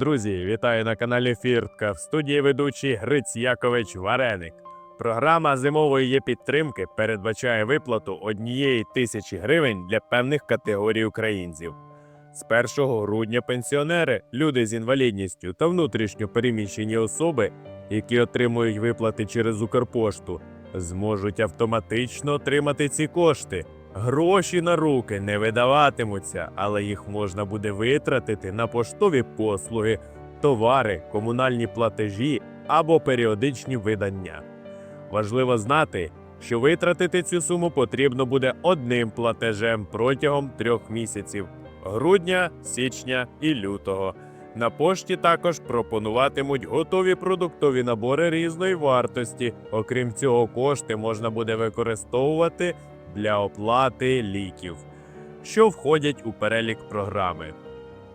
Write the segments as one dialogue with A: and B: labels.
A: Друзі, вітаю на каналі Фіртка. В студії ведучий Гриць Якович Вареник. Програма зимової є підтримки передбачає виплату однієї тисячі гривень для певних категорій українців. З 1 грудня пенсіонери, люди з інвалідністю та внутрішньо переміщені особи, які отримують виплати через Укрпошту, зможуть автоматично отримати ці кошти. Гроші на руки не видаватимуться, але їх можна буде витратити на поштові послуги, товари, комунальні платежі або періодичні видання. Важливо знати, що витратити цю суму потрібно буде одним платежем протягом трьох місяців грудня, січня і лютого. На пошті також пропонуватимуть готові продуктові набори різної вартості. Окрім цього, кошти можна буде використовувати для оплати ліків, що входять у перелік програми.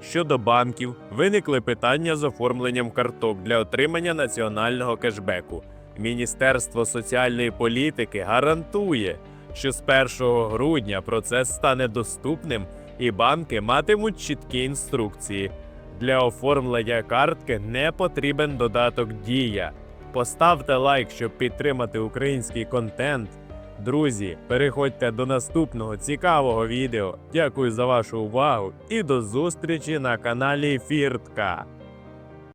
A: Щодо банків, виникли питання з оформленням карток для отримання національного кешбеку. Міністерство соціальної політики гарантує, що з 1 грудня процес стане доступним і банки матимуть чіткі інструкції. Для оформлення картки не потрібен додаток Дія. Поставте лайк, щоб підтримати український контент. Друзі, переходьте до наступного цікавого відео. Дякую за вашу увагу і до зустрічі на каналі Фіртка.